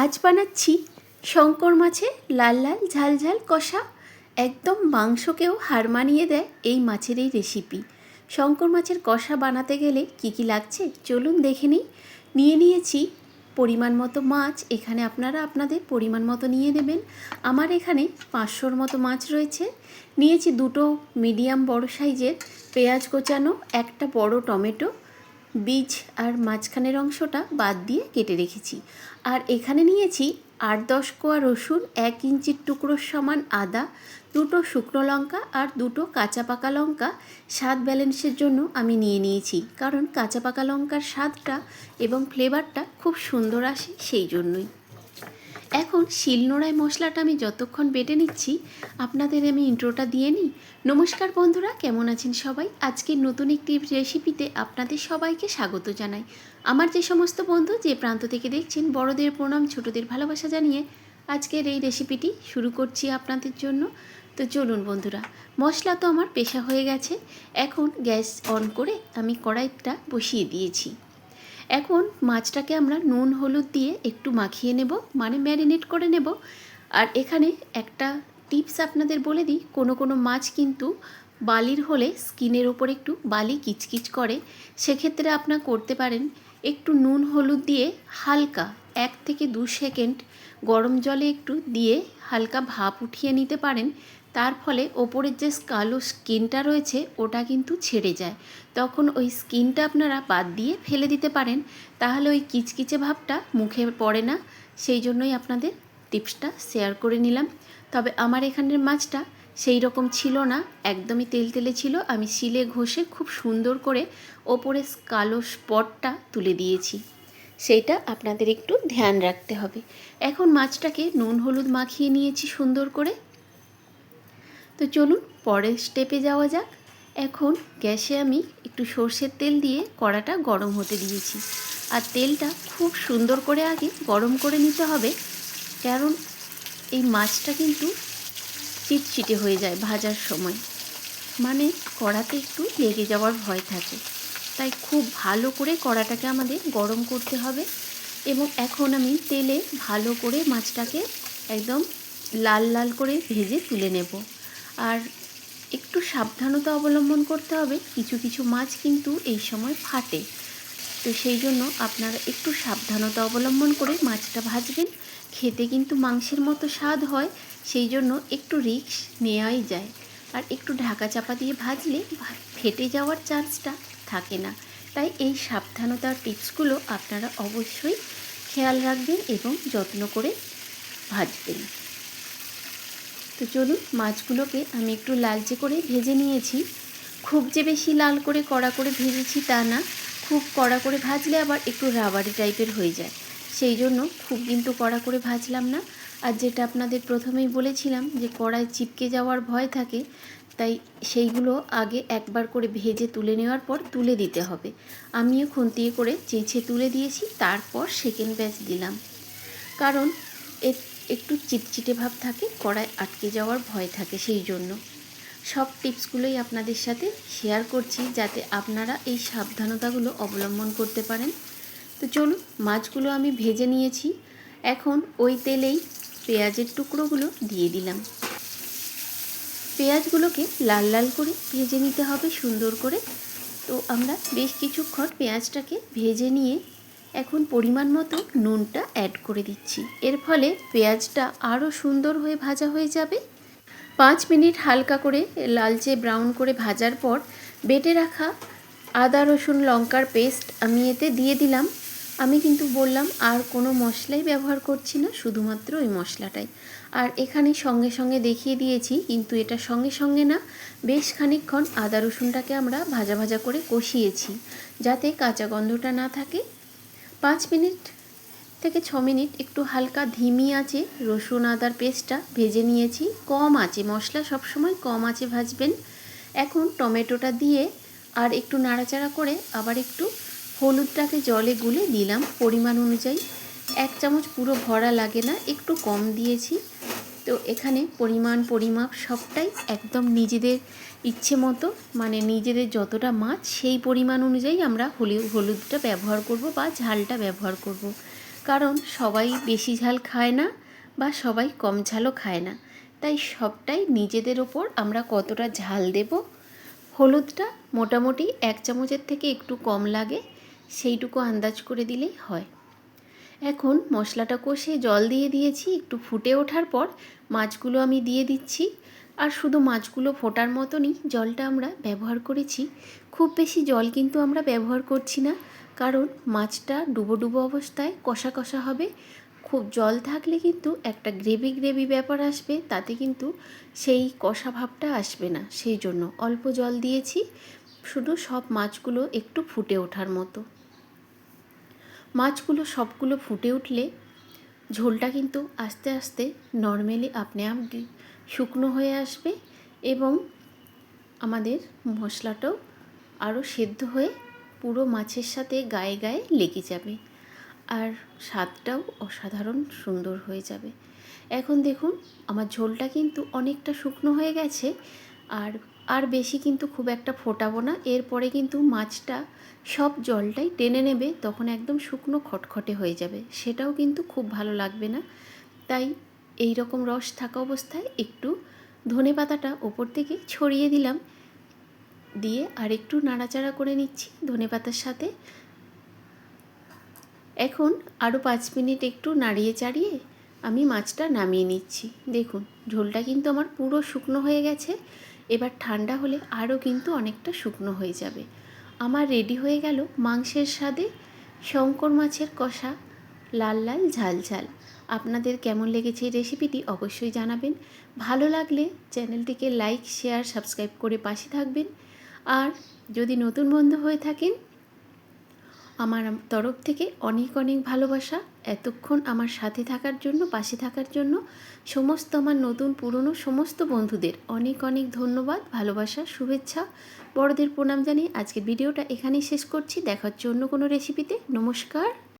আজ বানাচ্ছি শঙ্কর মাছে লাল লাল, ঝাল ঝাল কষা। একদম মাংসকেও হার মানিয়ে দেয় এই মাছের এই রেসিপি শঙ্কর মাছের কষা বানাতে গেলে কি কি লাগছে চলুন দেখে নিই। নিয়ে নিয়েছি পরিমাণ মতো মাছ, এখানে আপনারা আপনাদের পরিমাণ মতো নিয়ে নেবেন। আমার এখানে পাঁচশোর মতো মাছ রয়েছে। নিয়েছি দুটো মিডিয়াম বড় সাইজের পেঁয়াজ কোচানো, একটা বড় টমেটো বীজ আর মাঝখানের অংশটা বাদ দিয়ে কেটে রেখেছি। আর এখানে নিয়েছি আট দশ কোয়া রসুন, এক ইঞ্চির টুকরোর সমান আদা, দুটো শুকনো লঙ্কা আর দুটো কাঁচা পাকা লঙ্কা। স্বাদ ব্যালেন্সের জন্য আমি নিয়ে নিয়েছি, কারণ কাঁচা পাকা লঙ্কার স্বাদটা এবং ফ্লেভারটা খুব সুন্দর আসে সেই জন্যই। এখন শিলনোড়ায় মশলাটা আমি যতক্ষণ বেটে নিচ্ছি, আপনাদের আমি ইন্ট্রোটা দিয়ে নিই। নমস্কার বন্ধুরা, কেমন আছেন সবাই? আজকের নতুন একটি রেসিপিতে আপনাদের সবাইকে স্বাগত জানাই। আমার যে সমস্ত বন্ধু, যে প্রান্ত থেকে দেখছেন, বড়দের প্রণাম, ছোটদের ভালোবাসা জানিয়ে আজকের এই রেসিপিটি শুরু করছি আপনাদের জন্য। তো চলুন বন্ধুরা, মশলা তো আমার পেশা হয়ে গেছে। এখন গ্যাস অন করে আমি কড়াইটা বসিয়ে দিয়েছি। এখন মাছটাকে আমরা নুন, হলুদ দিয়ে একটু মাখিয়ে নেব মানে ম্যারিনেট করে নেব। আর এখানে একটা টিপস আপনাদের বলে দিই, কোনো কোনো মাছ কিন্তু বালির হলে স্কিনের ওপর একটু বালি কিচকিচ করে। সেক্ষেত্রে আপনার করতে পারেন, একটু নুন, হলুদ দিয়ে হালকা এক থেকে দু সেকেন্ড গরম জলে একটু দিয়ে হালকা ভাপ উঠিয়ে নিতে পারেন। তার ফলে ওপরের যে কালো স্কিনটা রয়েছে, ওটা কিন্তু ছেড়ে যায়। তখন ওই স্কিনটা আপনারা বাদ দিয়ে ফেলে দিতে পারেন। তাহলে ওই কিচকিচে ভাবটা মুখে পড়ে না। সেই জন্যই আপনাদের টিপসটা শেয়ার করে নিলাম। তবে আমার এখানের মাছটা সেই রকম ছিল না। একদমই তেল তেলে ছিল। আমি শিলে ঘষে খুব সুন্দর করে ওপরে কালো স্পটটা তুলে দিয়েছি। সেইটা আপনাদের একটু ধ্যান রাখতে হবে। এখন মাছটাকে নুন হলুদ মাখিয়ে নিয়েছি সুন্দর করে। তো চলুন পরের স্টেপে যাওয়া যাক। এখন গ্যাসে আমি একটু সর্ষের তেল দিয়ে কড়াটা গরম হতে দিয়েছি। আর তেলটা খুব সুন্দর করে আগে গরম করে নিতে হবে, কারণ এই মাছটা কিন্তু চিটচিটে হয়ে যায় ভাজার সময়। মানে কড়াতে একটু লেগে যাওয়ার ভয় থাকে। তাই খুব ভালো করে কড়াটাকে আমাদের গরম করতে হবে এবং এখন আমি তেলে ভালো করে মাছটাকে একদম লাল লাল করে ভেজে তুলে নেব। আর একটু সাবধানতা অবলম্বন করতে হবে, কিছু কিছু মাছ কিন্তু এই সময় ফাটে। তো সেই জন্য আপনারা একটু সাবধানতা অবলম্বন করে মাছটা ভাজবেন, খেতে কিন্তু মাংসের মতো স্বাদ হয়, সেই জন্য একটু রিক্স নেওয়াই যায়। আর একটু ঢাকা চাপা দিয়ে ভাজলে ফেটে যাওয়ার চান্সটা থাকে না। তাই এই সাবধানতার টিপসগুলো আপনারা অবশ্যই খেয়াল রাখবেন এবং যত্ন করে ভাজবেন। তো চলুন মাছগুলোকে আমি একটু লালচে করে ভেজে নিয়েছি। খুব যে বেশি লাল করে কড়া করে ভেজেছি তা না, খুব কড়া করে ভাজলে আবার একটু রাবারি টাইপের হয়ে যায়। সেই জন্য খুব কিন্তু কড়া করে ভাজলাম না। আর যেটা আপনাদের প্রথমেই বলেছিলাম যে কড়ায় চিপকে যাওয়ার ভয় থাকে তাই সেইগুলো আগে একবার করে ভেজে তুলে নেওয়ার পর তুলে দিতে হবে। আমিও খুন্তিয়ে করে চেঁচে তুলে দিয়েছি, তারপর সেকেন্ড ব্যাচ দিলাম। কারণ একটু চিটচিটে ভাব থাকে, কড়াই আটকে যাওয়ার ভয় থাকে সেই জন্য সব টিপসগুলোই আপনাদের সাথে শেয়ার করছি, যাতে আপনারা এই সাবধানতাগুলো অবলম্বন করতে পারেন। তো চলুন, মাছগুলো আমি ভেজে নিয়েছি। এখন ওই তেলেই পেঁয়াজের টুকরোগুলো দিয়ে দিলাম। পেঁয়াজগুলোকে লাল লাল করে ভেজে নিতে হবে সুন্দর করে। তো আমরা বেশ কিছুক্ষণ পেঁয়াজটাকে ভেজে নিয়ে এখন পরিমাণ মতো নুনটা অ্যাড করে দিচ্ছি। এর ফলে পেঁয়াজটা আরও সুন্দর হয়ে ভাজা হয়ে যাবে। পাঁচ মিনিট হালকা করে লালচে ব্রাউন করে ভাজার পর বেটে রাখা আদা রসুন লঙ্কার পেস্ট আমি এতে দিয়ে দিলাম। আমি কিন্তু বললাম, আর কোনো মশলাই ব্যবহার করছি না, শুধুমাত্র ওই মশলাটাই। আর এখানে সঙ্গে সঙ্গে দেখিয়ে দিয়েছি, কিন্তু এটা সঙ্গে সঙ্গে না, বেশ খানিকক্ষণ আদা রসুনটাকে আমরা ভাজা ভাজা করে কষিয়েছি, যাতে কাঁচা গন্ধটা না থাকে। পাঁচ মিনিট থেকে ছ মিনিট একটু হালকা ধিমি আছে রসুন আদার পেস্টটা ভেজে নিয়েছি। কম আছে মশলা সবসময় কম আছে ভাজবেন। এখন টমেটোটা দিয়ে আর একটু নাড়াচাড়া করে আবার একটু হলুদটাকে জলে গুলে দিলাম পরিমাণ অনুযায়ী। এক চামচ পুরো ভরা লাগে না, একটু কম দিয়েছি। তো এখানে পরিমাণ, পরিমাপ সবটাই একদম নিজেদের ইচ্ছে মতো মানে নিজেদের যতটা মাছ সেই পরিমাণ অনুযায়ী আমরা হলি, হলুদটা ব্যবহার করব বা ঝালটা ব্যবহার করব। কারণ সবাই বেশি ঝাল খায় না বা সবাই কম ঝালও খায় না। তাই সবটাই নিজেদের ওপর আমরা কতটা ঝাল দেব। হলুদটা মোটামুটি এক চামচের থেকে একটু কম লাগে সেইটুকু আন্দাজ করে দিলেই হয়। এখন মশলাটা কষে জল দিয়ে দিয়েছি, একটু ফুটে ওঠার পর মাছগুলো আমি দিয়ে দিচ্ছি। আর শুধু মাছগুলো ফোটার মতনই জলটা আমরা ব্যবহার করেছি। খুব বেশি জল কিন্তু আমরা ব্যবহার করছি না, কারণ মাছটা ডুবো ডুবো অবস্থায় কষা কষা হবে। খুব জল থাকলে কিন্তু একটা গ্রেভি গ্রেভি ব্যাপার আসবে, তাতে কিন্তু সেই কষা ভাবটা আসবে না। সেই জন্য অল্প জল দিয়েছি, শুধু সব মাছগুলো একটু ফুটে ওঠার মতো। মাছগুলো সবগুলো ফুটে উঠলে ঝোলটা কিন্তু আস্তে আস্তে নর্মালি আপনি আপনি শুকনো হয়ে আসবে এবং আমাদের মশলাটাও আরও সেদ্ধ হয়ে পুরো মাছের সাথে গায়ে গায়ে লেগে যাবে। আর স্বাদটাও অসাধারণ সুন্দর হয়ে যাবে। এখন দেখুন, আমার ঝোলটা কিন্তু অনেকটা শুকনো হয়ে গেছে। আর আর বেশি কিন্তু খুব একটা ফোটাবো না। এরপরে কিন্তু মাছটা সব জলটাই টেনে নেবে, তখন একদম শুকনো খটখটে হয়ে যাবে। সেটাও কিন্তু খুব ভালো লাগবে না। তাই এই রকম রস থাকা অবস্থায় একটু ধনে পাতাটা ওপর থেকে ছড়িয়ে দিলাম। দিয়ে আর একটু নাড়াচাড়া করে নিচ্ছি ধনে পাতার সাথে। এখন আরও পাঁচ মিনিট একটু নাড়িয়ে চাড়িয়ে আমি মাছটা নামিয়ে নিচ্ছি। দেখুন, ঝোলটা কিন্তু আমার পুরো শুকনো হয়ে গেছে। এবার ঠান্ডা হলে আরও কিন্তু অনেকটা শুকনো হয়ে যাবে। আমার রেডি হয়ে গেল মাংসের স্বাদে শঙ্কর মাছের কষা, লাল লাল ঝাল ঝাল। আপনাদের কেমন লেগেছে এই রেসিপিটি অবশ্যই জানাবেন। ভালো লাগলে চ্যানেলটিকে লাইক, শেয়ার, সাবস্ক্রাইব করে পাশে থাকবেন। আর যদি নতুন বন্ধু হয়ে থাকেন আমার তরফ থেকে অনেক অনেক ভালোবাসা। এতক্ষণ আমার সাথে থাকার জন্য, পাশে থাকার জন্য, সমস্ত আমার নতুন, পুরনো, সমস্ত বন্ধুদের অনেক অনেক ধন্যবাদ, ভালোবাসা, শুভেচ্ছা, বড়দের প্রণাম জানিয়ে আজকের ভিডিওটা এখানেই শেষ করছি। দেখার জন্য কোনো রেসিপিতে নমস্কার।